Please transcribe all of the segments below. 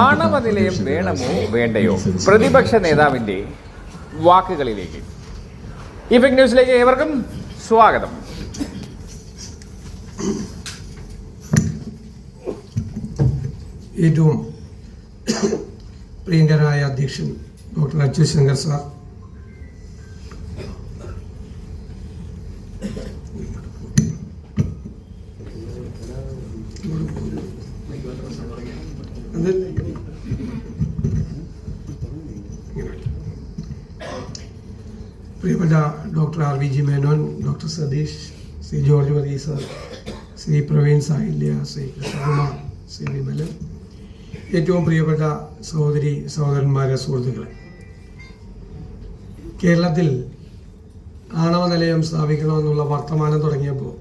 ആണവ നിലയം വേണമോ വേണ്ടയോ പ്രതിപക്ഷ നേതാവിന്റെ വാക്കുകളിലേക്ക്. ഈ ഫേക്ക് ന്യൂസിലേക്ക് ഏവർക്കും സ്വാഗതം. ഏറ്റവും പ്രിയങ്കരായ അധ്യക്ഷൻ ഡോക്ടർ അച്യു ശങ്കർ സാർ അത് പ്രിയപ്പെട്ട doctor R V G Menon doctor Satheesh Shri George Varghese Shri Praveen Sahilya Shri Krishnakumar Shri Vimalan. ഏറ്റവും പ്രിയപ്പെട്ട സഹോദരി സഹോദരന്മാരെ സുഹൃത്തുക്കളെ കേരളത്തിൽ ആണവ നിലയം സ്ഥാപിക്കണമെന്നുള്ള വർത്തമാനം തുടങ്ങിയപ്പോൾ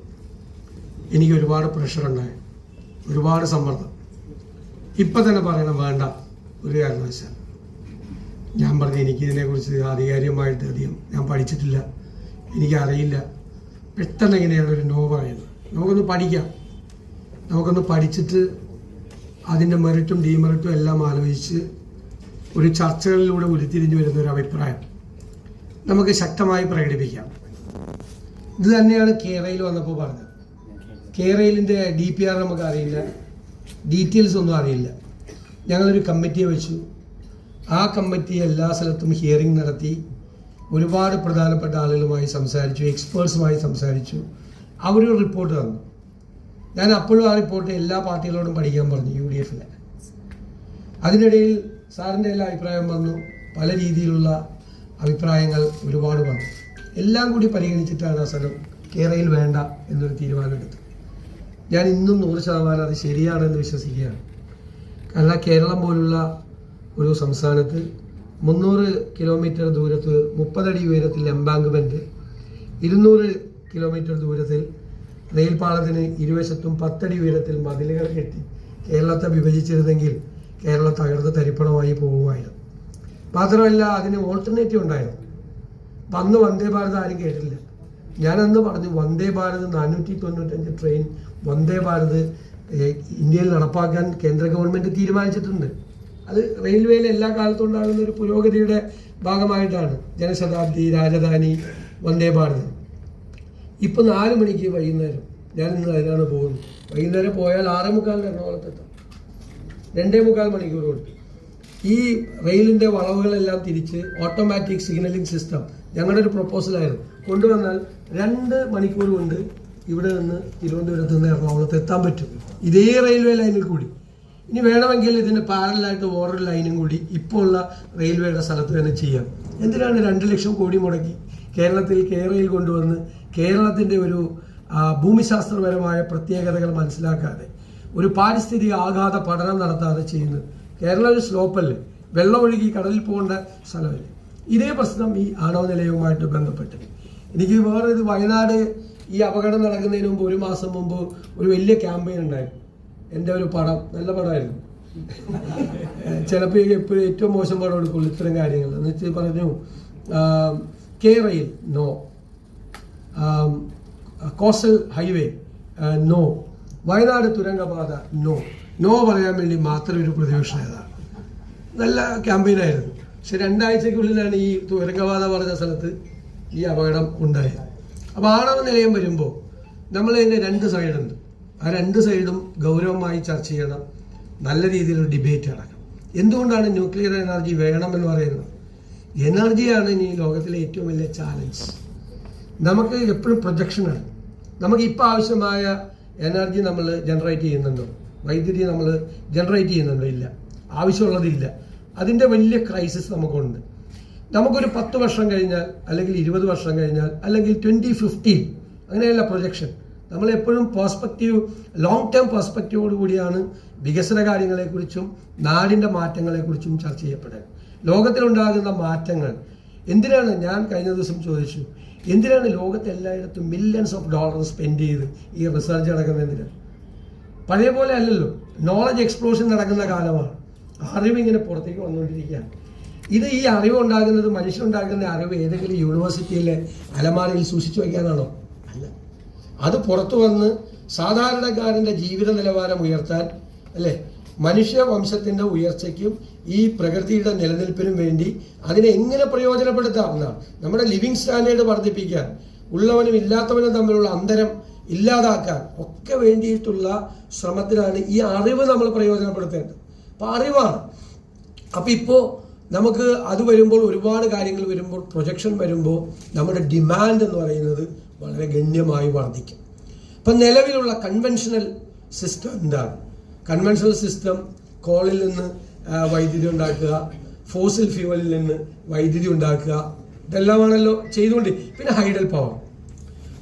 എനിക്ക് ഒരുപാട് പ്രഷർ ഉണ്ടായി. ഒരുപാട് സമ്മർദ്ദം. ഇപ്പം തന്നെ പറയണം വേണ്ട. ഒരു കാരണവശാൽ ഞാൻ പറഞ്ഞു എനിക്കിതിനെക്കുറിച്ച് ആധികാരികമായിട്ട് അധികം ഞാൻ പഠിച്ചിട്ടില്ല. എനിക്കറിയില്ല. പെട്ടെന്ന് എങ്ങനെയാണ് ഒരു നോ പറയുന്നത്? നമുക്കൊന്ന് പഠിക്കാം. നമുക്കൊന്ന് പഠിച്ചിട്ട് അതിന്റെ മെറിറ്റും ഡീമെറിറ്റും എല്ലാം ആലോചിച്ച് ഒരു ചർച്ചകളിലൂടെ ഉരുത്തിരിഞ്ഞു വരുന്ന ഒരു അഭിപ്രായം നമുക്ക് ശക്തമായി പ്രകടിപ്പിക്കാം. ഇത് തന്നെയാണ് കേരളയിൽ വന്നപ്പോൾ പറഞ്ഞത്. കേരയിലിന്റെ ഡി പി ആർ നമുക്ക് അറിയില്ല. ഡീറ്റെയിൽസ് ഒന്നും അറിയില്ല. ഞങ്ങളൊരു കമ്മിറ്റിയെ വെച്ചു. ആ കമ്മിറ്റി എല്ലാ സ്ഥലത്തും ഹിയറിംഗ് നടത്തി. ഒരുപാട് പ്രധാനപ്പെട്ട ആളുകളുമായി സംസാരിച്ചു എക്സ്പേർട്സുമായി സംസാരിച്ചു. അവരൊരു റിപ്പോർട്ട് തന്നു. ഞാൻ അപ്പോഴും ആ റിപ്പോർട്ട് എല്ലാ പാർട്ടികളോടും പഠിക്കാൻ പറഞ്ഞു യു ഡി എഫിലെ അതിനിടയിൽ സാറിന്റെ എല്ലാ അഭിപ്രായം വന്നു. പല രീതിയിലുള്ള അഭിപ്രായങ്ങൾ ഒരുപാട് വന്നു. എല്ലാം കൂടി പരിഗണിച്ചിട്ടാണ് ആ സ്ഥലം കേരളയിൽ വേണ്ട എന്നൊരു തീരുമാനമെടുത്തത് ഞാൻ ഇന്നും നൂറ് ശതമാനം അത് ശരിയാണെന്ന് വിശ്വസിക്കുകയാണ്. കാരണം കേരളം പോലുള്ള ഒരു സംസ്ഥാനത്ത് മുന്നൂറ് കിലോമീറ്റർ ദൂരത്ത് മുപ്പതടി ഉയരത്തിൽ എംബാങ്ക്മെന്റ് ഇരുന്നൂറ് കിലോമീറ്റർ ദൂരത്തിൽ റെയിൽപാളത്തിന് ഇരുവശത്തും പത്തടി ഉയരത്തിൽ മതിലുകൾ കെട്ടി കേരളത്തെ വിഭജിച്ചിരുന്നെങ്കിൽ കേരളം തകർന്ന് തരിപ്പണമായി പോകുമായിരുന്നു. മാത്രമല്ല അതിന് ഓൾട്ടർനേറ്റീവ് ഉണ്ടായിരുന്നു. വന്ന് വന്ദേ ഭാരത് ആരും കേട്ടില്ല ഞാനന്ന് പറഞ്ഞു വന്ദേ ഭാരത് നാനൂറ്റി തൊണ്ണൂറ്റഞ്ച് ട്രെയിൻ വന്ദേ ഭാരത് ഇന്ത്യയിൽ നടപ്പാക്കാൻ കേന്ദ്ര ഗവൺമെന്റ് തീരുമാനിച്ചിട്ടുണ്ട്. അത് റെയിൽവേയിൽ എല്ലാ കാലത്തും ഉണ്ടാകുന്ന ഒരു പുരോഗതിയുടെ ഭാഗമായിട്ടാണ് ജനശതാബ്ദി രാജധാനി വന്ദേ ഭാരത്. ഇപ്പം നാല് മണിക്ക് വൈകുന്നേരം ഞാൻ ഇന്ന് അതിനാണ് പോകുന്നത്. വൈകുന്നേരം പോയാൽ ആറേ മുക്കാലിന് എറണാകുളത്തെത്താം. രണ്ടേ മുക്കാൽ മണിക്കൂർ കൊണ്ട്. ഈ റെയിലിന്റെ വളവുകളെല്ലാം തിരിച്ച് ഓട്ടോമാറ്റിക് സിഗ്നലിംഗ് സിസ്റ്റം ഞങ്ങളുടെ ഒരു പ്രപ്പോസലായിരുന്നു. കൊണ്ടുവന്നാൽ രണ്ട് മണിക്കൂർ കൊണ്ട് ഇവിടെ നിന്ന് തിരുവനന്തപുരത്ത് നിന്ന് എറണാകുളത്ത് എത്താൻ പറ്റും. ഇതേ റെയിൽവേ ലൈനിൽ കൂടി. ഇനി വേണമെങ്കിൽ ഇതിന് പാരലായിട്ട് വേറൊരു ലൈനും കൂടി ഇപ്പോൾ ഉള്ള റെയിൽവേയുടെ സ്ഥലത്ത് തന്നെ ചെയ്യാം. എന്തിനാണ് രണ്ട് ലക്ഷം കോടി മുടക്കി കേരളത്തിൽ കേരളയിൽ കൊണ്ടുവന്ന് കേരളത്തിന്റെ ഒരു ഭൂമിശാസ്ത്രപരമായ പ്രത്യേകതകൾ മനസ്സിലാക്കാതെ ഒരു പാരിസ്ഥിതിക ആഘാത പഠനം നടത്താതെ ചെയ്യുന്നത്. കേരള ഒരു സ്ലോപ്പല്ലേ വെള്ളമൊഴുകി കടലിൽ പോകേണ്ട സ്ഥലമല്ലേ? ഇതേ പ്രശ്നം ഈ ആണവ നിലയവുമായിട്ട് ബന്ധപ്പെട്ട് എനിക്ക് വേറെ ഇത് വയനാട് ഈ അപകടം നടക്കുന്നതിന് മുമ്പ് ഒരു മാസം മുമ്പ് ഒരു വലിയ ക്യാമ്പയിൻ ഉണ്ടായിരുന്നു. എന്റെ ഒരു പടം നല്ല പടമായിരുന്നു. ചിലപ്പോൾ എപ്പോഴും ഏറ്റവും മോശം പടം എടുക്കുള്ളൂ ഇത്തരം കാര്യങ്ങൾ. എന്ന് വെച്ച് പറഞ്ഞു കേരയിൽ no coastal highway no Wayanad തുരങ്കപാത no no പറയാൻ വേണ്ടി മാത്രം ഒരു പ്രതിപക്ഷ നേതാവ് നല്ല ക്യാമ്പയിനായിരുന്നു പക്ഷെ രണ്ടാഴ്ചക്കുള്ളിലാണ് ഈ തുരങ്കപാത പറഞ്ഞ സ്ഥലത്ത് ഈ അപകടം ഉണ്ടായത്. അപ്പോൾ ആണവ നിലയം വരുമ്പോൾ നമ്മൾ ഇതിന് രണ്ട് സൈഡുണ്ട് ആ രണ്ട് സൈഡും ഗൗരവമായി ചർച്ച ചെയ്യണം. നല്ല രീതിയിൽ ഡിബേറ്റ് നടക്കണം. എന്തുകൊണ്ടാണ് ന്യൂക്ലിയർ എനർജി വേണം എന്ന് പറയുന്നത് എനർജിയാണ് ഇനി ലോകത്തിലെ ഏറ്റവും വലിയ ചാലഞ്ച് നമുക്ക് എപ്പോഴും പ്രൊജക്ഷനാണ് നമുക്ക് ഇപ്പോൾ ആവശ്യമായ എനർജി നമ്മൾ ജനറേറ്റ് ചെയ്യുന്നുണ്ടോ? വൈദ്യുതി നമ്മൾ ജനറേറ്റ് ചെയ്യുന്നുണ്ടോ? ഇല്ല. ആവശ്യമുള്ളതില്ല. അതിന്റെ വലിയ ക്രൈസിസ് നമുക്കുണ്ട്. നമുക്കൊരു പത്ത് വർഷം കഴിഞ്ഞാൽ അല്ലെങ്കിൽ ഇരുപത് വർഷം കഴിഞ്ഞാൽ അല്ലെങ്കിൽ ട്വന്റി ഫിഫ്റ്റീൻ അങ്ങനെയുള്ള പ്രൊജക്ഷൻ നമ്മൾ എപ്പോഴും പേഴ്സ്പെക്റ്റീവ് ലോങ് ടേം പേഴ്സ്പെക്റ്റീവോട് കൂടിയാണ് വികസന കാര്യങ്ങളെക്കുറിച്ചും നാടിന്റെ മാറ്റങ്ങളെക്കുറിച്ചും ചർച്ച ചെയ്യപ്പെടുക ലോകത്തിലുണ്ടാകുന്ന മാറ്റങ്ങൾ. എന്തിനാണ് ഞാൻ കഴിഞ്ഞ ദിവസം ചോദിച്ചു. എന്തിനാണ് ലോകത്ത് എല്ലായിടത്തും മില്യൺസ് ഓഫ് ഡോളർ സ്പെൻഡ് ചെയ്ത് ഈ റിസർച്ച് നടക്കുന്നതിന്? പഴയ പോലെ അല്ലല്ലോ. നോളജ് എക്സ്പ്ലോഷൻ നടക്കുന്ന കാലമാണ്. അറിവ് ഇങ്ങനെ പുറത്തേക്ക് വന്നുകൊണ്ടിരിക്കുകയാണ്. ഇത് ഈ അറിവ് ഉണ്ടാകുന്നത് മനുഷ്യനുണ്ടാക്കുന്ന അറിവ് ഏതെങ്കിലും യൂണിവേഴ്സിറ്റിയിലെ അലമാരയിൽ സൂക്ഷിച്ചു വയ്ക്കാനാണോ? അല്ല. അത് പുറത്തു വന്ന് സാധാരണക്കാരന്റെ ജീവിത നിലവാരം ഉയർത്താൻ അല്ലേ? മനുഷ്യ വംശത്തിന്റെ ഉയർച്ചയ്ക്കും ഈ പ്രകൃതിയുടെ നിലനിൽപ്പിനും വേണ്ടി അതിനെ എങ്ങനെ പ്രയോജനപ്പെടുത്താം എന്നാണ് നമ്മുടെ ലിവിങ് സ്റ്റാൻഡേർഡ് വർദ്ധിപ്പിക്കാൻ ഉള്ളവനും ഇല്ലാത്തവനും തമ്മിലുള്ള അന്തരം ഇല്ലാതാക്കാൻ ഒക്കെ വേണ്ടിയിട്ടുള്ള ശ്രമത്തിലാണ് ഈ അറിവ് നമ്മൾ പ്രയോജനപ്പെടുത്തേണ്ടത്. അപ്പൊ അറിവാണ്. അപ്പൊ ഇപ്പോ നമുക്ക് അത് വരുമ്പോൾ ഒരുപാട് കാര്യങ്ങൾ വരുമ്പോൾ പ്രൊജക്ഷൻ വരുമ്പോൾ നമ്മുടെ ഡിമാൻഡ് എന്ന് പറയുന്നത് വളരെ ഗണ്യമായി വർദ്ധിക്കും. ഇപ്പം നിലവിലുള്ള കൺവെൻഷണൽ സിസ്റ്റം എന്താണ്? കൺവെൻഷണൽ സിസ്റ്റം കോളിൽ നിന്ന് വൈദ്യുതി ഉണ്ടാക്കുക ഫോസിൽ ഫ്യൂവലിൽ നിന്ന് വൈദ്യുതി ഉണ്ടാക്കുക ഇതെല്ലാമാണല്ലോ ചെയ്തുകൊണ്ട് പിന്നെ ഹൈഡൽ പവർ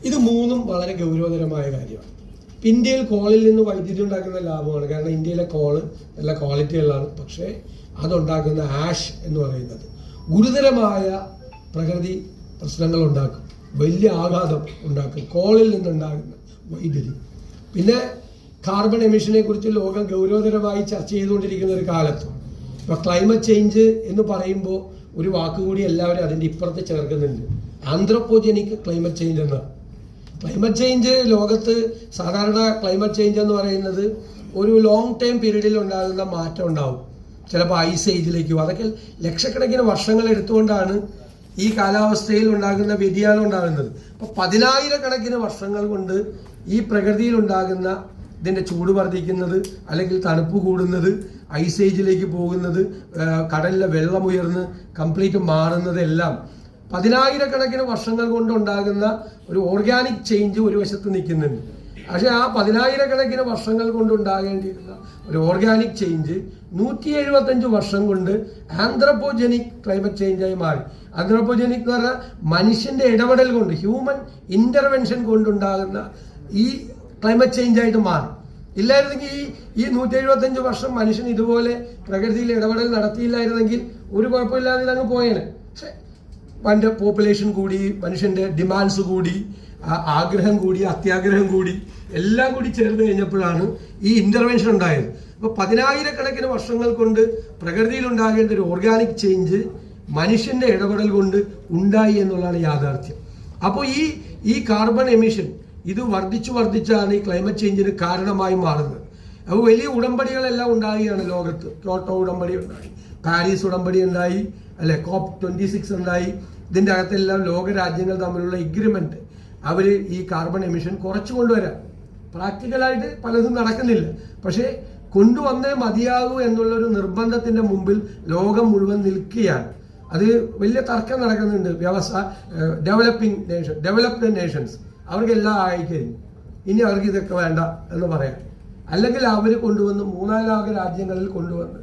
ഇത് മൂന്നും വളരെ ഗൗരവതരമായ കാര്യമാണ്. ഇന്ത്യയിൽ കോളിൽ നിന്ന് വൈദ്യുതി ഉണ്ടാക്കുന്ന ലാഭമാണ്. കാരണം ഇന്ത്യയിലെ കോൾ നല്ല ക്വാളിറ്റി ഉള്ളതാണ്. പക്ഷേ അതുണ്ടാക്കുന്ന ആഷ് എന്ന് പറയുന്നത്. ഗുരുതരമായ പ്രകൃതി പ്രശ്നങ്ങൾ ഉണ്ടാക്കും വലിയ ആഘാതം ഉണ്ടാക്കും. കോളിൽ നിന്നുണ്ടാകുന്ന വൈദ്യുതി പിന്നെ കാർബൺ എമിഷനെ കുറിച്ച് ലോകം ഗൗരവതരമായി ചർച്ച ചെയ്തുകൊണ്ടിരിക്കുന്ന ഒരു കാലത്ത് ഇപ്പൊ ക്ലൈമറ്റ് ചേഞ്ച് എന്ന് പറയുമ്പോൾ ഒരു വാക്കുകൂടി എല്ലാവരും അതിന്റെ ഇപ്പുറത്ത് ചേർക്കുന്നുണ്ട്. ആന്ത്രപ്പോജനിക് ക്ലൈമറ്റ് ചേഞ്ച് എന്ന് ക്ലൈമറ്റ് ചേഞ്ച് ലോകത്ത് സാധാരണ ക്ലൈമറ്റ് ചേഞ്ച് എന്ന് പറയുന്നത് ഒരു ലോങ് ടൈം പീരീഡിൽ ഉണ്ടാകുന്ന മാറ്റം ഉണ്ടാവും. ചിലപ്പോൾ ഐസ് ഏജിലേക്ക് അതൊക്കെ ലക്ഷക്കണക്കിന് വർഷങ്ങൾ എടുത്തുകൊണ്ടാണ് ഈ കാലാവസ്ഥയിൽ ഉണ്ടാകുന്ന വ്യതിയാനം ഉണ്ടാകുന്നത്. അപ്പൊ പതിനായിരക്കണക്കിന് വർഷങ്ങൾ കൊണ്ട് ഈ പ്രകൃതിയിൽ ഉണ്ടാകുന്ന ഇതിന്റെ ചൂട് വർദ്ധിക്കുന്നത് അല്ലെങ്കിൽ തണുപ്പ് കൂടുന്നത് ഐസ് ഏജിലേക്ക് പോകുന്നത് കടലിലെ വെള്ളം ഉയർന്ന് കംപ്ലീറ്റ് മാറുന്നത് എല്ലാം പതിനായിരക്കണക്കിന് വർഷങ്ങൾ കൊണ്ടുണ്ടാകുന്ന ഒരു ഓർഗാനിക് ചേഞ്ച് ഒരു വശത്ത് നിൽക്കുന്നുണ്ട്. പക്ഷെ ആ പതിനായിരക്കണക്കിന് വർഷങ്ങൾ കൊണ്ടുണ്ടാകേണ്ടിയിരുന്ന ഒരു ഓർഗാനിക് ചേഞ്ച് നൂറ്റി എഴുപത്തഞ്ച് വർഷം കൊണ്ട് ആന്ത്രപ്പോജനിക് ക്ലൈമറ്റ് ചേഞ്ചായി മാറി. ആന്ത്രപ്പോജനിക് എന്ന് പറഞ്ഞാൽ മനുഷ്യന്റെ ഇടപെടൽ കൊണ്ട് ഹ്യൂമൻ ഇന്റർവെൻഷൻ കൊണ്ടുണ്ടാകുന്ന ഈ ക്ലൈമറ്റ് ചേഞ്ച് ആയിട്ട് മാറി. ഇല്ലായിരുന്നെങ്കിൽ ഈ ഈ നൂറ്റി എഴുപത്തഞ്ച് വർഷം മനുഷ്യൻ ഇതുപോലെ പ്രകൃതിയിൽ ഇടപെടൽ നടത്തിയില്ലായിരുന്നെങ്കിൽ ഒരു കുഴപ്പമില്ലാതെ അങ്ങ് പോയേനെ. പക്ഷേ പണ്ട് പോപ്പുലേഷൻ കൂടി മനുഷ്യന്റെ ഡിമാൻഡ്സ് കൂടി ആഗ്രഹം കൂടി അത്യാഗ്രഹം കൂടി എല്ലാം കൂടി ചേർന്ന് കഴിഞ്ഞപ്പോഴാണ് ഈ ഇന്റർവെൻഷൻ ഉണ്ടായത്. അപ്പൊ പതിനായിരക്കണക്കിന് വർഷങ്ങൾ കൊണ്ട് പ്രകൃതിയിൽ ഉണ്ടാകേണ്ട ഒരു ഓർഗാനിക് ചേഞ്ച് മനുഷ്യന്റെ ഇടപെടൽ കൊണ്ട് ഉണ്ടായി എന്നുള്ളതാണ് യാഥാർത്ഥ്യം. അപ്പോൾ ഈ ഈ കാർബൺ എമിഷൻ ഇത് വർദ്ധിച്ചു വർദ്ധിച്ചാണ് ഈ ക്ലൈമറ്റ് ചേഞ്ചിന് കാരണമായി മാറുന്നത്. അപ്പോൾ വലിയ ഉടമ്പടികളെല്ലാം ഉണ്ടാകുകയാണ് ലോകത്ത്. ക്യോട്ടോ ഉടമ്പടി ഉണ്ടായി പാരീസ് ഉടമ്പടി ഉണ്ടായി അല്ലെ കോപ്പ് ട്വന്റി സിക്സ് ഉണ്ടായി. ഇതിന്റെ അകത്തെല്ലാം ലോക രാജ്യങ്ങൾ തമ്മിലുള്ള എഗ്രിമെന്റ് അവർ ഈ കാർബൺ എമിഷൻ കുറച്ച് കൊണ്ടുവരാം പ്രാക്ടിക്കലായിട്ട് പലതും നടക്കുന്നില്ല. പക്ഷേ കൊണ്ടുവന്നേ മതിയാകൂ എന്നുള്ളൊരു നിർബന്ധത്തിന്റെ മുമ്പിൽ ലോകം മുഴുവൻ നിൽക്കുകയാണ്. അത് വലിയ തർക്കം നടക്കുന്നുണ്ട്. വ്യവസായ ഡെവലപ്പിംഗ് നേഷൻ ഡെവലപ്ഡ് നേഷൻസ് അവർക്കെല്ലാം ആയിക്കഴിഞ്ഞു. ഇനി അവർക്ക് ഇതൊക്കെ വേണ്ട എന്ന് പറയാം. അല്ലെങ്കിൽ അവർ കൊണ്ടുവന്ന് മൂന്നാൽ ലോക രാജ്യങ്ങളിൽ കൊണ്ടുവന്ന്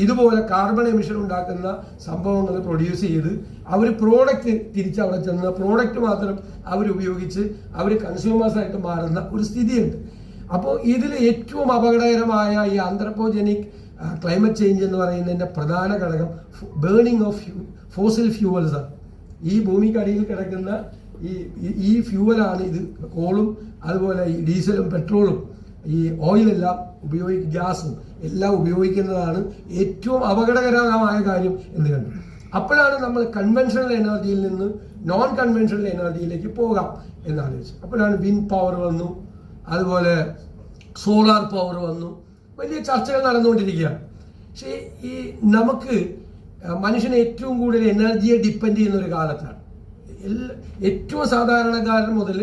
ഇതുപോലെ കാർബൺ എമിഷൻ ഉണ്ടാക്കുന്ന സംഭവങ്ങൾ പ്രൊഡ്യൂസ് ചെയ്ത് അവർ പ്രോഡക്റ്റ് തിരിച്ച് അവിടെ ചെന്ന് പ്രോഡക്റ്റ് മാത്രം അവർ ഉപയോഗിച്ച് അവർ കൺസ്യൂമേഴ്സായിട്ട് മാറുന്ന ഒരു സ്ഥിതിയുണ്ട്. അപ്പോൾ ഇതിൽ ഏറ്റവും അപകടകരമായ ഈ ആന്ത്രപ്പോജനിക് ക്ലൈമറ്റ് ചേഞ്ച് എന്ന് പറയുന്നതിന്റെ പ്രധാന ഘടകം ബേണിംഗ് ഓഫ് ഫോസിൽ ഫ്യൂവൽസ് ആണ്. ഈ ഭൂമിക്കടിയിൽ കിടക്കുന്ന ഈ- ഈ ഫ്യൂവലാണ് ഇത്. കോളും അതുപോലെ ഈ ഡീസലും പെട്രോളും ഈ ഓയിലെല്ലാം ഉപയോഗി ഗ്യാസും എല്ലാം ഉപയോഗിക്കുന്നതാണ് ഏറ്റവും അപകടകരമായ കാര്യം എന്ന് കണ്ടു. അപ്പോഴാണ് നമ്മൾ കൺവെൻഷണൽ എനർജിയിൽ നിന്ന് നോൺ കൺവെൻഷണൽ എനർജിയിലേക്ക് പോകാം എന്നാലോചിച്ചു അപ്പോഴാണ് വിൻ പവർ വന്നു അതുപോലെ സോളാർ പവർ വന്നു വലിയ ചർച്ചകൾ നടന്നുകൊണ്ടിരിക്കുകയാണ്. പക്ഷേ ഈ നമുക്ക് മനുഷ്യനെ ഏറ്റവും കൂടുതൽ എനർജിയെ ഡിപ്പെൻഡ് ചെയ്യുന്ന ഒരു കാലത്താണ്. എല്ലാ ഏറ്റവും സാധാരണക്കാരൻ മുതൽ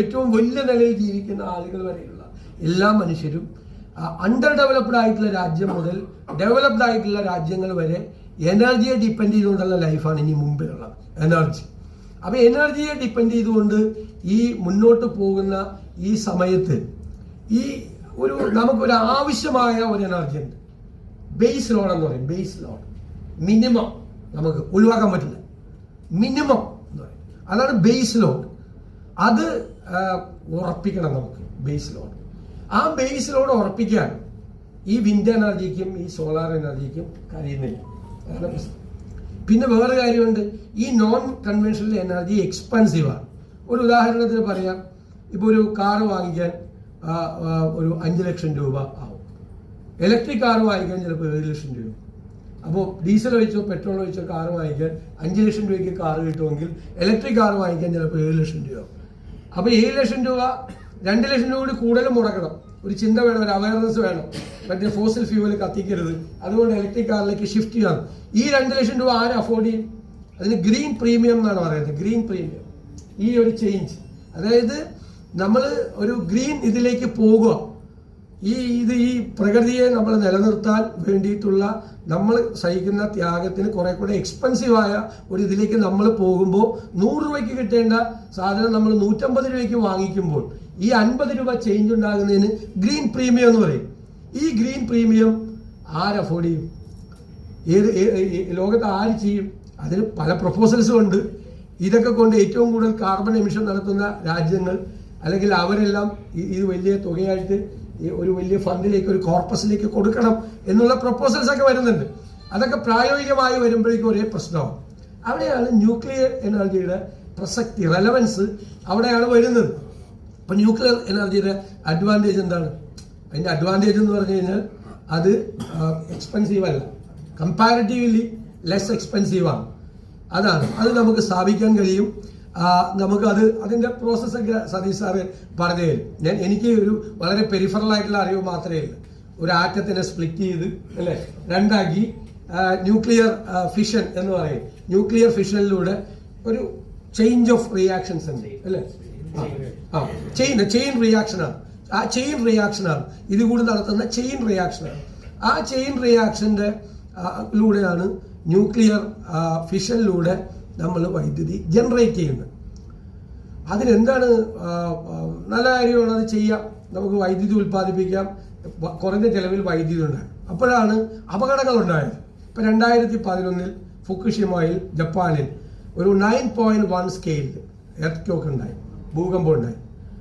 ഏറ്റവും വലിയ നിലയിൽ ജീവിക്കുന്ന ആളുകൾ വരെയുള്ള എല്ലാ മനുഷ്യരും അണ്ടർ ഡെവലപ്ഡ് ആയിട്ടുള്ള രാജ്യം മുതൽ ഡെവലപ്ഡ് ആയിട്ടുള്ള രാജ്യങ്ങൾ വരെ എനർജിയെ ഡിപ്പെൻഡ് ചെയ്തുകൊണ്ടുള്ള ലൈഫാണ് ഇനി മുമ്പിലുള്ളത് എനർജി അപ്പൊ എനർജിയെ ഡിപ്പെൻഡ് ചെയ്തുകൊണ്ട് ഈ മുന്നോട്ട് പോകുന്ന ഈ സമയത്ത് ഈ ഒരു നമുക്കൊരു ആവശ്യമായ ഒരു എനർജി ഉണ്ട്. ബേസ് ലോഡ് എന്ന് പറയും. ബേസ് ലോഡ് മിനിമം നമുക്ക് ഒഴിവാക്കാൻ പറ്റില്ല. മിനിമം എന്ന് പറയും. അതാണ് ബേസ് ലോഡ് അത് ഉറപ്പിക്കണം നമുക്ക്. ബേസ് ലോഡ് ആ ബേസിലോട് ഉറപ്പിക്കാൻ ഈ വിൻഡ് എനർജിക്കും ഈ സോളാർ എനർജിക്കും കഴിയുന്നില്ല. പിന്നെ വേറെ കാര്യമുണ്ട്. ഈ നോൺ കൺവെൻഷണൽ എനർജി എക്സ്പെൻസീവ് ആണ്. ഒരു ഉദാഹരണത്തിന് പറയാം. ഇപ്പോൾ ഒരു കാർ വാങ്ങിക്കാൻ ഒരു അഞ്ച് ലക്ഷം രൂപ ആവും. ഇലക്ട്രിക് കാർ വാങ്ങിക്കാൻ ചിലപ്പോൾ ഏഴ് ലക്ഷം രൂപ. അപ്പോൾ ഡീസൽ ഒഴിച്ചോ പെട്രോൾ ഒഴിച്ചോ കാർ വാങ്ങിക്കാൻ അഞ്ച് ലക്ഷം രൂപയ്ക്ക് കാർ കിട്ടുമെങ്കിൽ ഇലക്ട്രിക് കാർ വാങ്ങിക്കാൻ ചിലപ്പോൾ ഏഴ് ലക്ഷം രൂപ അപ്പോൾ ഏഴ് ലക്ഷം രൂപ രണ്ട് ലക്ഷം രൂപ കൂടി കൂടുതൽ മുടക്കണം. ഒരു ചിന്ത വേണം ഒരു അവയർനെസ് വേണം. മറ്റേ ഫോസിൽ ഫ്യൂവൽ കത്തിക്കരുത്. അതുകൊണ്ട് ഇലക്ട്രിക് കാറിലേക്ക് ഷിഫ്റ്റ് ചെയ്യണം. ഈ രണ്ട് ലക്ഷം രൂപ ആരും അഫോർഡ് ചെയ്യും? അതിന് ഗ്രീൻ പ്രീമിയം എന്നാണ് പറയുന്നത്. ഗ്രീൻ പ്രീമിയം ഈ ഒരു ചേഞ്ച് അതായത് നമ്മൾ ഒരു ഗ്രീൻ ഇതിലേക്ക് പോകുക. ഈ ഇത് ഈ പ്രകൃതിയെ നമ്മൾ നിലനിർത്താൻ വേണ്ടിയിട്ടുള്ള നമ്മൾ സഹിക്കുന്ന ത്യാഗത്തിന് കുറെ കൂടെ എക്സ്പെൻസീവ് ആയ ഒരു ഇതിലേക്ക് നമ്മൾ പോകുമ്പോൾ നൂറ് രൂപയ്ക്ക് കിട്ടേണ്ട സാധനം നമ്മൾ നൂറ്റമ്പത് രൂപയ്ക്ക് വാങ്ങിക്കുമ്പോൾ ഈ അൻപത് രൂപ ചേഞ്ച് ഉണ്ടാകുന്നതിന് ഗ്രീൻ പ്രീമിയം എന്ന് പറയും. ഈ ഗ്രീൻ പ്രീമിയം ആര് അഫോർഡ് ചെയ്യും? ഏത് ലോകത്ത് ആര് ചെയ്യും? അതിന് പല പ്രപ്പോസൽസും ഉണ്ട്. ഇതൊക്കെ കൊണ്ട് ഏറ്റവും കൂടുതൽ കാർബൺ എമിഷൻ നടത്തുന്ന രാജ്യങ്ങൾ അല്ലെങ്കിൽ അവരെല്ലാം ഇത് വലിയ തുകയായിട്ട് ഒരു വലിയ ഫണ്ടിലേക്ക് ഒരു കോർപ്പസിലേക്ക് കൊടുക്കണം എന്നുള്ള പ്രപ്പോസൽസ് ഒക്കെ വരുന്നുണ്ട്. അതൊക്കെ പ്രായോഗികമായി വരുമ്പോഴേക്കും ഒരേ പ്രശ്നമാണ് അവിടെയാണ് ന്യൂക്ലിയർ എനർജിയുടെ പ്രസക്തി റെലവൻസ് അവിടെയാണ് വരുന്നത്. അപ്പൊ ന്യൂക്ലിയർ എനർജിയുടെ അഡ്വാന്റേജ് എന്താണ്? അതിന്റെ അഡ്വാന്റേജ് എന്ന് പറഞ്ഞു കഴിഞ്ഞാൽ അത് എക്സ്പെൻസീവ് അല്ല. കമ്പാരിറ്റീവ്ലി ലെസ് എക്സ്പെൻസീവ് ആണ്. അതാണ്. അത് നമുക്ക് സ്ഥാപിക്കാൻ കഴിയും. നമുക്ക് അത് അതിന്റെ പ്രോസസ്സൊക്കെ സതീഷ് സാറ് പറഞ്ഞു തരും. ഞാൻ എനിക്ക് ഒരു വളരെ പെരിഫറൽ ആയിട്ടുള്ള അറിവ് മാത്രമേ ഉള്ളൂ. ഒരു ആറ്റത്തിനെ സ്പ്ലിറ്റ് ചെയ്ത് അല്ലേ? രണ്ടാക്കി ന്യൂക്ലിയർ ഫിഷൻ എന്ന് പറയും. ന്യൂക്ലിയർ ഫിഷനിലൂടെ ഒരു ചേഞ്ച് ഓഫ് റിയാക്ഷൻസ് ഉണ്ട് അല്ലേ? ആ ചെയിൻ ചെയിൻ റിയാക്ഷനാണ് ആ ചെയിൻ റിയാക്ഷനാണ് ഇത് നടത്തുന്ന ചെയിൻ റിയാക്ഷനാണ് ആ ചെയിൻ റിയാക്ഷന്റെ ലൂടെയാണ് ന്യൂക്ലിയർ ഫിഷനിലൂടെ നമ്മൾ വൈദ്യുതി ജനറേറ്റ് ചെയ്യുന്നത്. അതിനെന്താണ് നല്ല കാര്യമാണ് അത് ചെയ്യാം. നമുക്ക് വൈദ്യുതി ഉൽപ്പാദിപ്പിക്കാം. കുറഞ്ഞ ചെലവിൽ വൈദ്യുതി ഉണ്ടാകും. അപ്പോഴാണ് അപകടങ്ങൾ ഉണ്ടായത്. ഇപ്പം രണ്ടായിരത്തി പതിനൊന്നിൽ ഫുക്കുഷിമയിൽ ജപ്പാനിൽ ഒരു നയൻ പോയിന്റ് വൺ സ്കെയിലിൽ എർത്ത് ഉണ്ടായി. ഭൂകമ്പം ഉണ്ടായി.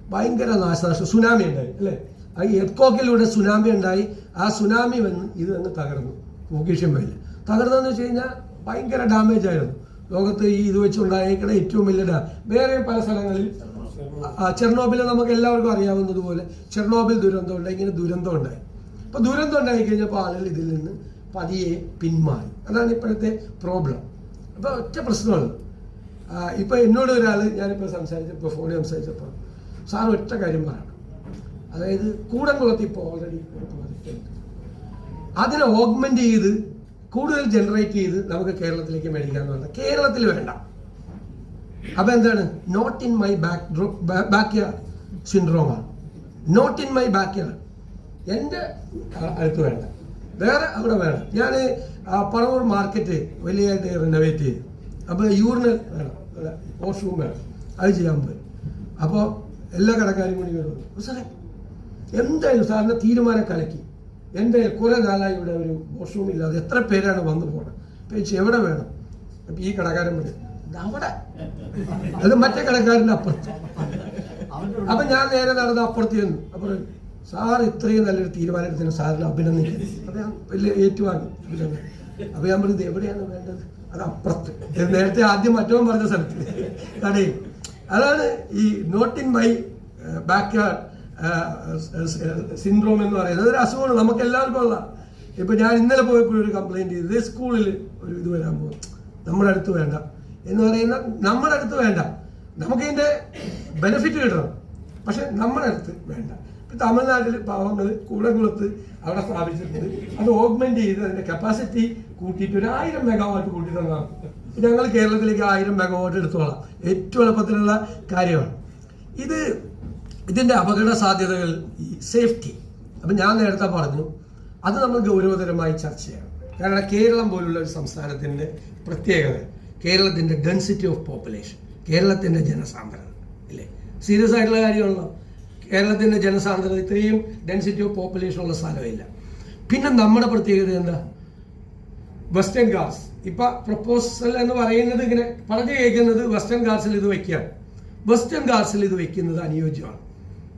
ഭയങ്കര നാശനഷ്ടം സുനാമി ഉണ്ടായി അല്ലേ? ആ എർക്കോക്കിലൂടെ സുനാമി ഉണ്ടായി. ആ സുനാമി വന്ന് ഇത് അങ്ങ് തകർന്നു ഫുക്കുഷിമയിൽ. തകർന്നതെന്ന് വെച്ച് കഴിഞ്ഞാൽ ഭയങ്കര ഡാമേജ് ആയിരുന്നു. ലോകത്ത് ഈ ഇത് വെച്ചുണ്ടായേക്കണ ഏറ്റവും വലിയ ഡാം വേറെ പല സ്ഥലങ്ങളിൽ ചെർണോബിൽ നമുക്ക് എല്ലാവർക്കും അറിയാവുന്നതുപോലെ ചെർണോബിൽ ദുരന്തം ഉണ്ടായി ഇങ്ങനെ ദുരന്തം ഉണ്ടായി. അപ്പൊ ദുരന്തം ഉണ്ടായി കഴിഞ്ഞപ്പോൾ ആളുകൾ ഇതിൽ നിന്ന് പതിയെ പിന്മാറി. അതാണ് ഇപ്പോഴത്തെ പ്രോബ്ലം അപ്പൊ ഒറ്റ പ്രശ്നമാണ്. ഇപ്പൊ എന്നോട് ഒരാൾ ഞാനിപ്പോൾ സംസാരിച്ചപ്പോൾ ഫോണിൽ സംസാരിച്ചപ്പോൾ സാർ ഒറ്റ കാര്യം പറയണം. അതായത് കൂടംകുളത്ത് ഇപ്പോൾ ഓൾറെഡി ഒരു പ്രോജക്റ്റ് അതിനെ ഓഗ്മെന്റ് ചെയ്ത് കൂടുതൽ ജനറേറ്റ് ചെയ്ത് നമുക്ക് കേരളത്തിലേക്ക് മേടിക്കാന്ന് പറഞ്ഞാൽ കേരളത്തിൽ വേണ്ട. അപ്പൊ എന്താണ്? Not in my back back സിൻഡ്രോമാണ് not in my back എന്റെ അ- അടുത്ത് വേണ്ട. വേറെ അവിടെ വേണം. ഞാൻ പറവൂർ മാർക്കറ്റ് വലിയതായിട്ട് റിനോവേറ്റ് ചെയ്തു. അപ്പോൾ യൂറിനൽ വേണം. വാഷ്റൂം വേണം. അത് ചെയ്യാൻ പോയി. അപ്പോൾ എല്ലാ കടക്കാരും കൂടി വരുന്നു. സാറേ എന്തായാലും സാറിന്റെ തീരുമാനം കലക്കി. എന്തായാലും കുറെ നാളായി ഇവിടെ ഒരു മോഷവുമില്ലാതെ എത്ര പേരാണ് വന്നു പോകുന്നത് ചോദിച്ചു, എവിടെ വേണം? ഈ കടക്കാരൻ പറഞ്ഞു "ദാ അവിടെ. അത് മറ്റേ കടക്കാരന്റെ അപ്പുറത്ത്. അപ്പൊ ഞാൻ നേരെ നടന്ന് അപ്പുറത്ത് ചെന്നു. അപ്പൊ പറഞ്ഞു, സാർ ഇത്രയും നല്ലൊരു തീരുമാനം എടുത്തതിന് സാറിന് അഭിനന്ദിക്കുന്നു അപ്പൊ ഞാൻ വലിയ ഏറ്റുവാങ്ങി. അപ്പൊ ഞാൻ പറഞ്ഞത് എവിടെയാണ് വേണ്ടത്? അത് അപ്പുറത്ത്. നേരത്തെ ആദ്യം മറ്റവൻ പറഞ്ഞ സ്ഥലത്ത്. കടയിൽ. അതാണ് ഈ not in my back syndrome എന്ന് പറയുന്നത്. അതൊരു അസുഖമാണ്. നമുക്ക് എല്ലാവർക്കും ഉള്ള. ഇപ്പൊ ഞാൻ ഇന്നലെ പോയപ്പോൾ ഒരു കംപ്ലൈന്റ് ചെയ്ത്. സ്കൂളിൽ ഒരു ഇത് വരാൻ പോകും നമ്മുടെ അടുത്ത് വേണ്ട. എന്ന് പറയുന്ന നമ്മുടെ അടുത്ത് വേണ്ട. നമുക്ക് ഇതിന്റെ ബെനിഫിറ്റ് കിട്ടണം. പക്ഷെ നമ്മുടെ അടുത്ത് വേണ്ട. ഇപ്പൊ തമിഴ്നാട്ടിൽ പാവങ്ങൾ കൂടംകുളത്ത് അവിടെ സ്ഥാപിച്ചിട്ടുണ്ട്. അത് ഓഗ്മെന്റ് ചെയ്ത് അതിന്റെ കപ്പാസിറ്റി കൂട്ടിയിട്ട് ഒരു ആയിരം മെഗാവാട്ട് കൂട്ടി തന്നതാണ് ഞങ്ങൾ കേരളത്തിലേക്ക് ആയിരം മെഗാവാട്ട് എടുത്തോളാം. ഏറ്റവും എളുപ്പത്തിലുള്ള കാര്യമാണ്. ഇത് ഇതിന്റെ അപകട സാധ്യതകൾ സേഫ്റ്റി അപ്പം ഞാൻ നേരത്തെ പറഞ്ഞു അത് നമ്മൾ ഗൗരവതരമായി ചർച്ച ചെയ്യണം. കാരണം കേരളം പോലുള്ള ഒരു സംസ്ഥാനത്തിന്റെ പ്രത്യേകത കേരളത്തിന്റെ ഡെൻസിറ്റി ഓഫ് പോപ്പുലേഷൻ കേരളത്തിന്റെ ജനസാന്ദ്രത. ഇല്ലേ? സീരിയസ് ആയിട്ടുള്ള കാര്യമാണല്ലോ. കേരളത്തിന്റെ ജനസാന്ദ്രത ഇത്രയും ഡെൻസിറ്റി ഓഫ് പോപ്പുലേഷൻ ഉള്ള സ്ഥലമില്ല. പിന്നെ നമ്മുടെ പ്രത്യേകത എന്താ? വെസ്റ്റേൺ ഗാർസ് ഇപ്പൊ പ്രപ്പോസൽ എന്ന് പറയുന്നത് ഇങ്ങനെ പറഞ്ഞു കേൾക്കുന്നത് വെസ്റ്റേൺ ഗാർസിൽ ഇത് വയ്ക്കാം. വെസ്റ്റേൺ ഗാർസിൽ ഇത് വെക്കുന്നത് അനുയോജ്യമാണ്.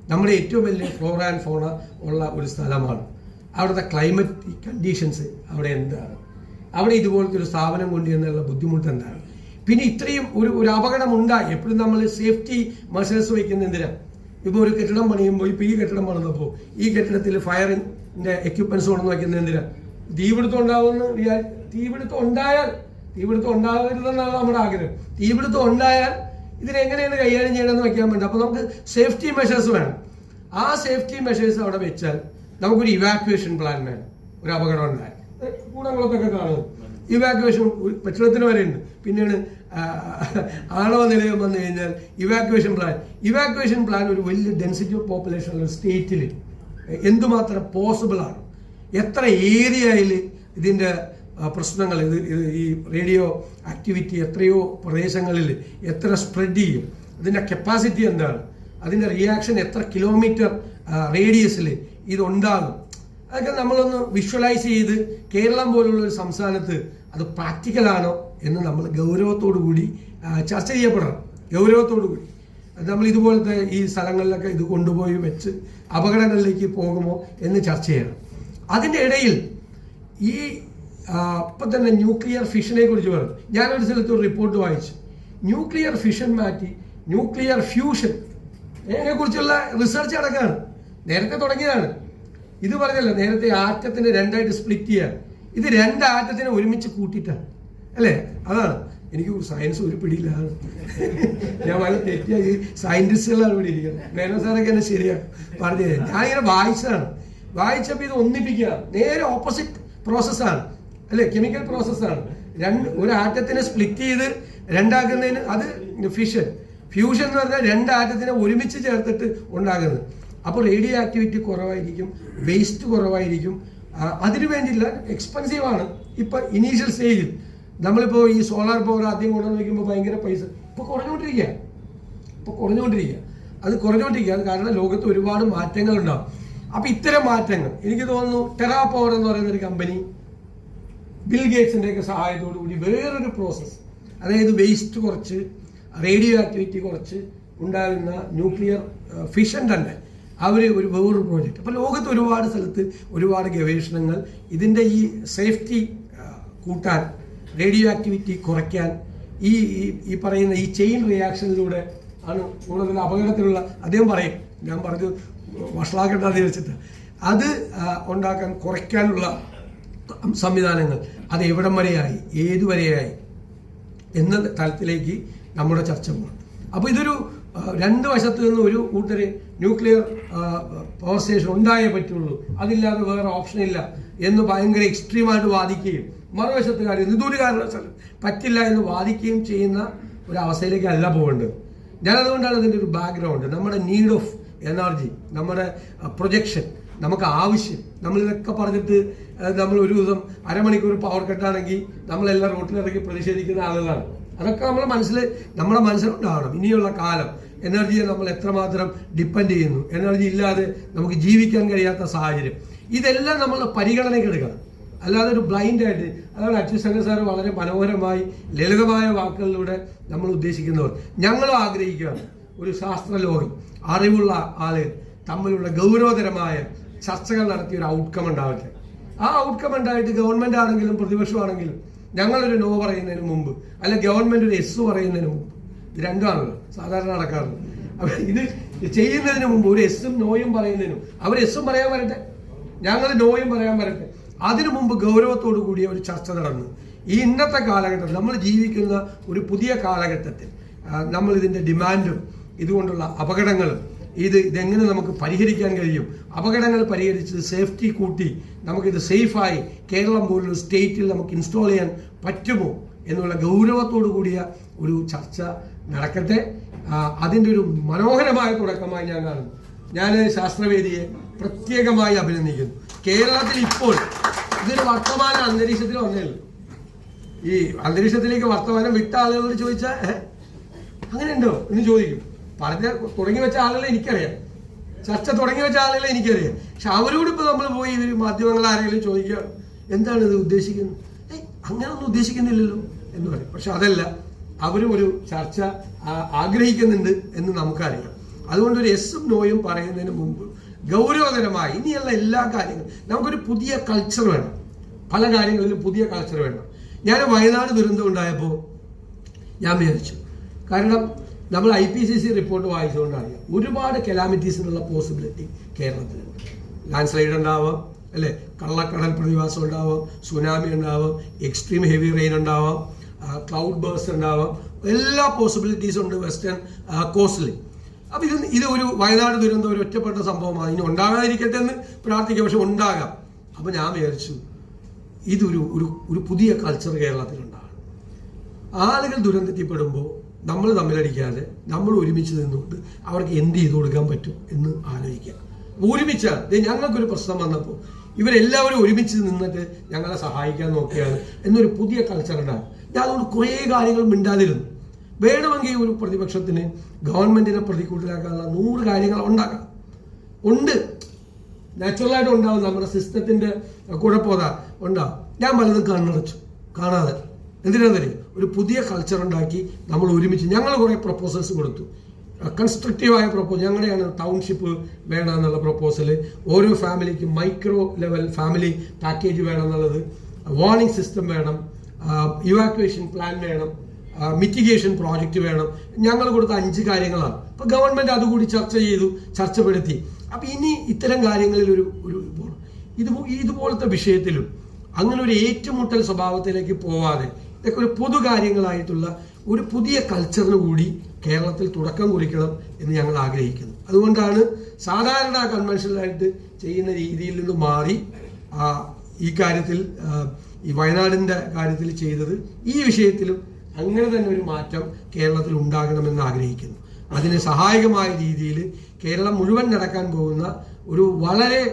നമ്മുടെ ഏറ്റവും വലിയ ഫ്ലോറ ആൻഡ് ഫോണ ഉള്ള ഒരു സ്ഥലമാണ്. അവിടുത്തെ ക്ലൈമറ്റ് കണ്ടീഷൻസ് അവിടെ എന്താണ്? അവിടെ ഇതുപോലത്തെ ഒരു സ്ഥാപനം കൊണ്ടുവന്നുള്ള ബുദ്ധിമുട്ട് എന്താണ്? പിന്നെ ഇത്രയും ഒരു ഒരു അപകടം ഉണ്ടായി. എപ്പോഴും നമ്മൾ സേഫ്റ്റി മെഷേഴ്സ് വയ്ക്കുന്ന എന്തിനാ? ഇപ്പോൾ ഒരു കെട്ടിടം പണിയുമ്പോൾ ഇപ്പോൾ ഈ കെട്ടിടം പണിതപ്പോൾ ഈ കെട്ടിടത്തിൽ ഫയറിന്റെ എക്യുപ്മെന്റ്സ് കൊണ്ടു വയ്ക്കുന്നത് എന്തിനാ? തീപിടുത്തം ഉണ്ടാവുമെന്ന് വിചാരിച്ചു തീപിടുത്തം ഉണ്ടായാൽ തീപിടുത്തം ഉണ്ടാകരുതെന്നാണ് നമ്മുടെ ആഗ്രഹം. തീപിടുത്തം ഉണ്ടായാൽ ഇതിനെങ്ങനെയാണ് കൈകാര്യം ചെയ്യണമെന്ന് വെക്കാൻ വേണ്ടി. അപ്പോൾ നമുക്ക് സേഫ്റ്റി മെഷേഴ്സ് വേണം. ആ സേഫ്റ്റി മെഷേഴ്സ് അവിടെ വെച്ചാൽ നമുക്കൊരു ഇവാക്യുവേഷൻ പ്ലാൻ വേണം. ഒരു അപകടം ഉണ്ടായി കൂടങ്ങളൊക്കെ കാണും. ഇവാക്യുവേഷൻ ഭക്ഷണത്തിന് വരെ ഉണ്ട്. പിന്നീട് ആണവ നിലയം വന്നു കഴിഞ്ഞാൽ ഇവാക്യുവേഷൻ പ്ലാൻ ഇവാക്യുവേഷൻ പ്ലാൻ ഒരു വലിയ ഡെൻസിറ്റി ഓഫ് പോപ്പുലേഷൻ ഉള്ള സ്റ്റേറ്റിൽ എന്തുമാത്രം പോസിബിൾ ആണ്. എത്ര ഏരിയയിൽ ഇതിന്റെ പ്രശ്നങ്ങൾ ഇത് ഈ റേഡിയോ ആക്ടിവിറ്റി എത്രയോ പ്രദേശങ്ങളിൽ എത്ര സ്പ്രെഡ് ചെയ്യും. അതിന്റെ കപ്പാസിറ്റി എന്താണ്? അതിന്റെ റിയാക്ഷൻ എത്ര കിലോമീറ്റർ റേഡിയസിൽ ഇതുണ്ടാകും? അതൊക്കെ നമ്മളൊന്ന് വിഷ്വലൈസ് ചെയ്ത് കേരളം പോലുള്ള ഒരു സംസ്ഥാനത്ത് അത് പ്രാക്ടിക്കലാണോ എന്ന് നമ്മൾ ഗൗരവത്തോടു കൂടി ചർച്ച ചെയ്യപ്പെടണം. ഗൗരവത്തോടു കൂടി. നമ്മൾ ഇതുപോലത്തെ ഈ സ്ഥലങ്ങളിലൊക്കെ ഇത് കൊണ്ടുപോയി വെച്ച് അപകടങ്ങളിലേക്ക് പോകുമോ എന്ന് ചർച്ച ചെയ്യണം. അതിന്റെ ഇടയിൽ ഈ ഇപ്പം തന്നെ ന്യൂക്ലിയർ ഫിഷനെ കുറിച്ച് പറഞ്ഞു. ഞാനൊരു സ്ഥലത്ത് ഒരു റിപ്പോർട്ട് വായിച്ചു. ന്യൂക്ലിയർ ഫിഷൻ മാറ്റി ന്യൂക്ലിയർ ഫ്യൂഷൻ ഇതിനെ കുറിച്ചുള്ള റിസർച്ച് അടക്കമാണ് നേരത്തെ തുടങ്ങിയതാണ്. ഇത് പറഞ്ഞല്ലോ നേരത്തെ ആറ്റത്തിനെ രണ്ടായിട്ട് സ്പ്ലിറ്റ് ചെയ്യുക ഇത് രണ്ട് ആറ്റത്തിനെ ഒരുമിച്ച് കൂട്ടിയിട്ടാണ്. അല്ലേ? അതാണ്. എനിക്ക് സയൻസ് ഒരു പിടിയിലാണ് ഞാൻ വളരെ തെറ്റിയായി സയന്റിസ്റ്റുകളാണ് ഇവിടെ ഇരിക്കുന്നത്. മേനോ സാറൊക്കെ എന്നെ ശരിയാണ് പറഞ്ഞു ഇങ്ങനെ വായിച്ചതാണ്. വായിച്ചപ്പോൾ ഇത് ഒന്നിപ്പിക്കുക നേരെ ഓപ്പോസിറ്റ് പ്രോസസ്സാണ് അല്ലേ കെമിക്കൽ പ്രോസസ്സാണ് രണ്ട് ഒരു ആറ്റത്തിനെ സ്പ്ലിറ്റ് ചെയ്ത് രണ്ടാക്കുന്നതിന് അത് ഫിഷൻ ഫ്യൂഷൻ എന്ന് പറഞ്ഞാൽ രണ്ട് ആറ്റത്തിനെ ഒരുമിച്ച് ചേർത്തിട്ട് ഉണ്ടാകുന്നത് അപ്പോൾ റേഡിയോ ആക്ടിവിറ്റി കുറവായിരിക്കും വേസ്റ്റ് കുറവായിരിക്കും. അതിനു വേണ്ടിയില്ല ആണ്. ഇപ്പൊ ഇനീഷ്യൽ സ്റ്റേജിൽ നമ്മളിപ്പോൾ ഈ സോളാർ പവർ ആദ്യം കൊണ്ടുവന്ന് വയ്ക്കുമ്പോൾ ഭയങ്കര പൈസ. ഇപ്പൊ കുറഞ്ഞുകൊണ്ടിരിക്കുക ഇപ്പൊ കുറഞ്ഞുകൊണ്ടിരിക്കുക അത് കുറഞ്ഞുകൊണ്ടിരിക്കുക അത് കാരണം ലോകത്ത് ഒരുപാട് മാറ്റങ്ങൾ ഉണ്ടാവും അപ്പൊ ഇത്തരം മാറ്റങ്ങൾ എനിക്ക് തോന്നുന്നു ടെറാ പവർ എന്ന് പറയുന്ന ഒരു കമ്പനി ബിൽ ഗേറ്റ്സിന്റെ ഒക്കെ സഹായത്തോടു കൂടി വേറൊരു പ്രോസസ്സ് അതായത് വേസ്റ്റ് കുറച്ച് റേഡിയോ ആക്ടിവിറ്റി കുറച്ച് ഉണ്ടാകുന്ന ന്യൂക്ലിയർ ഫിഷൻ തന്നെ. അവർ ഒരു വേറൊരു പ്രോജക്റ്റ് അപ്പോൾ ലോകത്ത് ഒരുപാട് സ്ഥലത്ത് ഒരുപാട് ഗവേഷണങ്ങൾ ഇതിന്റെ ഈ സേഫ്റ്റി കൂട്ടാൻ റേഡിയോ ആക്ടിവിറ്റി കുറയ്ക്കാൻ ഈ- ഈ പറയുന്ന ഈ ചെയിൻ റിയാക്ഷനിലൂടെ ആണ് കൂടുതൽ അപകടത്തിലുള്ള അദ്ദേഹം പറയും. ഞാൻ പറഞ്ഞു വഷളാക്കേണ്ടതെന്ന് വെച്ചിട്ട്. അത് ഉണ്ടാക്കാൻ കുറയ്ക്കാനുള്ള സംവിധാനങ്ങൾ. അത് എവിടം വരെയായി? ഏതുവരെയായി എന്ന തലത്തിലേക്ക് നമ്മുടെ ചർച്ച പോകണം അപ്പോൾ ഇതൊരു രണ്ട് വശത്തു നിന്ന് ഒരു കൂട്ടര് ന്യൂക്ലിയർ പവർ സ്റ്റേഷൻ ഉണ്ടായേ പറ്റുള്ളൂ. അതില്ലാതെ വേറെ ഓപ്ഷൻ ഇല്ല എന്ന് ഭയങ്കര എക്സ്ട്രീമായിട്ട് വാദിക്കുകയും മറുവശത്ത് കാര്യം ഇതൊരു കാരണവശാലും പറ്റില്ല എന്ന് വാദിക്കുകയും ചെയ്യുന്ന ഒരു അവസ്ഥയിലേക്ക് അല്ല പോകേണ്ടത്. ഞാനതുകൊണ്ടാണ് ഇതിന്റെ ഒരു ബാക്ക്ഗ്രൗണ്ട് നമ്മുടെ നീഡ് ഓഫ് എനർജി നമ്മുടെ പ്രൊജക്ഷൻ നമുക്ക് ആവശ്യം നമ്മളിതൊക്കെ പറഞ്ഞിട്ട് നമ്മൾ ഒരു ദിവസം അരമണിക്കൂർ പവർ കട്ടാണെങ്കിൽ നമ്മളെല്ലാം റോട്ടിലിറങ്ങി പ്രതിഷേധിക്കുന്ന ആളുകളാണ്. അതൊക്കെ നമ്മളെ മനസ്സിൽ നമ്മുടെ മനസ്സിലുണ്ടാവണം. ഇനിയുള്ള കാലം എനർജിയെ നമ്മൾ എത്രമാത്രം ഡിപ്പെൻഡ് ചെയ്യുന്നു. എനർജി ഇല്ലാതെ നമുക്ക് ജീവിക്കാൻ കഴിയാത്ത സാഹചര്യം. ഇതെല്ലാം നമ്മൾ പരിഗണനയ്ക്ക് എടുക്കണം. അല്ലാതെ ഒരു ബ്ലൈൻഡ് ആയിട്ട് അതാണ് സംഘ സാർ വളരെ മനോഹരമായി ലളിതമായ വാക്കുകളിലൂടെ നമ്മൾ ഉദ്ദേശിക്കുന്നവർ. ഞങ്ങളും ആഗ്രഹിക്കുകയാണ്. ഒരു ശാസ്ത്രലോകം അറിവുള്ള ആളുകൾ തമ്മിലുള്ള ഗൗരവതരമായ ചർച്ചകൾ നടത്തിയ ഒരു ഔട്ട്കം ഉണ്ടാവട്ടെ. ആ ഔട്ട്കം ഉണ്ടായിട്ട് ഗവൺമെന്റ് ആണെങ്കിലും പ്രതിപക്ഷമാണെങ്കിലും ഞങ്ങളൊരു നോ പറയുന്നതിന് മുമ്പ് അല്ല ഗവൺമെന്റ് ഒരു എസ് പറയുന്നതിന് മുമ്പ് ഇത് രണ്ടാണല്ലോ സാധാരണ നടക്കാറുള്ളത്. അപ്പൊ ഇത് ചെയ്യുന്നതിന് മുമ്പ് ഒരു എസ്സും നോയും പറയുന്നതിനും അവർ എസ്സും പറയാൻ വരട്ടെ. ഞങ്ങൾ നോയും പറയാൻ വരട്ടെ. അതിനു മുമ്പ് ഗൗരവത്തോടു കൂടിയ ഒരു ചർച്ച നടന്നു. ഈ ഇന്നത്തെ കാലഘട്ടത്തിൽ നമ്മൾ ജീവിക്കുന്ന ഒരു പുതിയ കാലഘട്ടത്തിൽ നമ്മൾ ഇതിന്റെ ഡിമാൻഡും ഇതുകൊണ്ടുള്ള അപകടങ്ങളും ഇത് ഇതെങ്ങനെ നമുക്ക് പരിഹരിക്കാൻ കഴിയും? അപകടങ്ങൾ പരിഹരിച്ച് സേഫ്റ്റി കൂട്ടി നമുക്കിത് സേഫായി കേരളം പോലുള്ള സ്റ്റേറ്റിൽ നമുക്ക് ഇൻസ്റ്റാൾ ചെയ്യാൻ പറ്റുമോ എന്നുള്ള ഗൗരവത്തോടു കൂടിയ ഒരു ചർച്ച നടക്കട്ടെ. അതിന്റെ ഒരു മനോഹരമായ തുടക്കമായി ഞാൻ കാണുന്നു. ഞാൻ ശാസ്ത്രവേദിയെ പ്രത്യേകമായി അഭിനന്ദിക്കുന്നു. കേരളത്തിൽ ഇപ്പോൾ ഇതൊരു വർത്തമാന അന്തരീക്ഷത്തിൽ വന്നേ ഈ അന്തരീക്ഷത്തിലേക്ക് വർത്തമാനം വിട്ട ആളുകളോട് ചോദിച്ചാൽ അങ്ങനെയുണ്ടോ? എന്ന് ചോദിക്കും. പറഞ്ഞ തുടങ്ങി വെച്ച ആളുകളെ എനിക്കറിയാം. ചർച്ച തുടങ്ങി വെച്ച ആളുകളെ എനിക്കറിയാം. പക്ഷെ അവരോട് ഇപ്പൊ നമ്മൾ പോയി ഇവർ മാധ്യമങ്ങൾ ആരെങ്കിലും ചോദിക്കുക എന്താണ് ഇത് ഉദ്ദേശിക്കുന്നത്? ഏയ് അങ്ങനെ ഒന്നും ഉദ്ദേശിക്കുന്നില്ലല്ലോ എന്ന് പറയും. പക്ഷെ അതല്ല അവരും ഒരു ചർച്ച ആഗ്രഹിക്കുന്നുണ്ട് എന്ന് നമുക്കറിയാം. അതുകൊണ്ട് ഒരു എസും നോയും പറയുന്നതിന് മുമ്പ് ഗൗരവതരമായി ഇനിയുള്ള എല്ലാ കാര്യങ്ങളും നമുക്കൊരു പുതിയ കൾച്ചർ വേണം. പല കാര്യങ്ങളിലും പുതിയ കൾച്ചർ വേണം. ഞാൻ വയനാട് ദുരന്തം ഉണ്ടായപ്പോൾ ഞാൻ വിചാരിച്ചു. കാരണം നമ്മൾ I P C C report വായിച്ചുകൊണ്ട് അറിയാം ഒരുപാട് കെലാമിറ്റീസിനുള്ള പോസിബിലിറ്റി കേരളത്തിലുണ്ട് ലാൻഡ് സ്ലൈഡ് ഉണ്ടാവാം അല്ലേ? കള്ളക്കടൽ പ്രതിഭാസം ഉണ്ടാവാം സുനാമി ഉണ്ടാവാം എക്സ്ട്രീം ഹെവി റെയിൻ ഉണ്ടാവാം ക്ലൗഡ് ബേഴ്സ് ഉണ്ടാവാം. എല്ലാ പോസിബിലിറ്റീസും ഉണ്ട് വെസ്റ്റേൺ കോസ്റ്റിൽ അപ്പൊ ഇത് ഇത് ഒരു വയനാട് ദുരന്തം ഒരു ഒറ്റപ്പെട്ട സംഭവമാണ്. ഇനി ഉണ്ടാകാതിരിക്കട്ടെ എന്ന് പ്രാർത്ഥിക്കാം പക്ഷെ ഉണ്ടാകാം. അപ്പൊ ഞാൻ വിചാരിച്ചു ഇതൊരു ഒരു ഒരു പുതിയ കൾച്ചർ കേരളത്തിലുണ്ടാകണം. ആളുകൾ ദുരന്തത്തിൽപ്പെടുമ്പോൾ നമ്മൾ തമ്മിലടിക്കാതെ നമ്മൾ ഒരുമിച്ച് നിന്നുകൊണ്ട് അവർക്ക് എന്ത് ചെയ്തു കൊടുക്കാൻ പറ്റും എന്ന് ആലോചിക്കുക. ഒരുമിച്ച് ഞങ്ങൾക്കൊരു പ്രശ്നം വന്നപ്പോൾ ഇവരെല്ലാവരും ഒരുമിച്ച് നിന്നിട്ട് ഞങ്ങളെ സഹായിക്കാൻ നോക്കിയാണ് എന്നൊരു പുതിയ കൾച്ചർ ഉണ്ടാകും ഞാൻ അതുകൊണ്ട് കുറേ കാര്യങ്ങൾ മിണ്ടാതിരുന്നു. വേണമെങ്കിൽ ഒരു പ്രതിപക്ഷത്തിന് ഗവൺമെന്റിനെ പ്രതികൂട്ടിലാക്കാനുള്ള നൂറ് കാര്യങ്ങൾ ഉണ്ടാക്കാം ഉണ്ട്. നാച്ചുറലായിട്ട് ഉണ്ടാവും നമ്മുടെ സിസ്റ്റത്തിന്റെ കുഴപ്പമതാ ഉണ്ടാവും. ഞാൻ പലതും കണ്ണടച്ചു. കാണാതെ. എന്തിനാണെന്നറിയോ ഒരു പുതിയ കൾച്ചർ ഉണ്ടാക്കി നമ്മൾ ഒരുമിച്ച് ഞങ്ങൾ കുറേ പ്രപ്പോസൽസ് കൊടുത്തു. കൺസ്ട്രക്റ്റീവായ പ്രപ്പോസൽ ഞങ്ങളുടെയാണ് ടൗൺഷിപ്പ് വേണം എന്നുള്ള പ്രപ്പോസൽ ഓരോ ഫാമിലിക്കും മൈക്രോ ലെവൽ ഫാമിലി പാക്കേജ് വേണം എന്നുള്ളത് വാർണിംഗ് സിസ്റ്റം വേണം ഇവാക്വേഷൻ പ്ലാൻ വേണം മിറ്റിഗേഷൻ പ്രോജക്റ്റ് വേണം. ഞങ്ങൾ കൊടുത്ത അഞ്ച് കാര്യങ്ങളാണ്. അപ്പോൾ ഗവൺമെന്റ് അതുകൂടി ചർച്ച ചെയ്തു ചർച്ചപ്പെടുത്തി. അപ്പോൾ ഇനി ഇത്തരം കാര്യങ്ങളിൽ ഒരു ഒരു ഇത് ഇതുപോലത്തെ വിഷയത്തിലും അങ്ങനെ ഒരു ഏറ്റുമുട്ടൽ സ്വഭാവത്തിലേക്ക് പോവാതെ ഇതൊക്കെ ഒരു പൊതു കാര്യങ്ങളായിട്ടുള്ള ഒരു പുതിയ കൾച്ചറിന് കൂടി കേരളത്തിൽ തുടക്കം കുറിക്കണം എന്ന് ഞങ്ങൾ ആഗ്രഹിക്കുന്നു. അതുകൊണ്ടാണ് സാധാരണ കൺവെൻഷനായിട്ട് ചെയ്യുന്ന രീതിയിൽ നിന്ന് മാറി ഈ കാര്യത്തിൽ ഈ വയനാടിന്റെ കാര്യത്തിൽ ചെയ്തത് ഈ വിഷയത്തിലും അങ്ങനെ തന്നെ ഒരു മാറ്റം കേരളത്തിൽ ഉണ്ടാകണമെന്ന് ആഗ്രഹിക്കുന്നു. അതിന് സഹായകമായ രീതിയിൽ കേരളം മുഴുവൻ നടക്കാൻ പോകുന്ന ഒരു വളരെ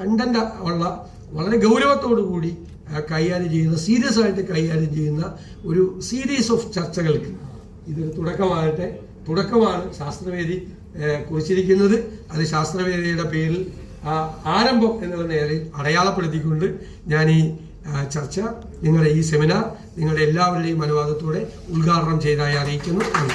കണ്ടന്റ് ഉള്ള വളരെ കൂടി കൈകാര്യം ചെയ്യുന്ന സീരിയസ് ആയിട്ട് കൈകാര്യം ചെയ്യുന്ന ഒരു സീരീസ് ഓഫ് ചർച്ചകൾക്ക് ഇതൊരു തുടക്കമാകട്ടെ. തുടക്കമാണ് ശാസ്ത്രവേദി കുറിച്ചിരിക്കുന്നത്. അത് ശാസ്ത്രവേദിയുടെ പേരിൽ ആരംഭം എന്നുള്ള നിലയിൽ അടയാളപ്പെടുത്തിക്കൊണ്ട് ഞാൻ ഈ ചർച്ച നിങ്ങളുടെ ഈ സെമിനാർ നിങ്ങളുടെ എല്ലാവരുടെയും അനുവാദത്തോടെ ഉദ്ഘാടനം ചെയ്തതായി അറിയിക്കുന്നു. നന്ദി.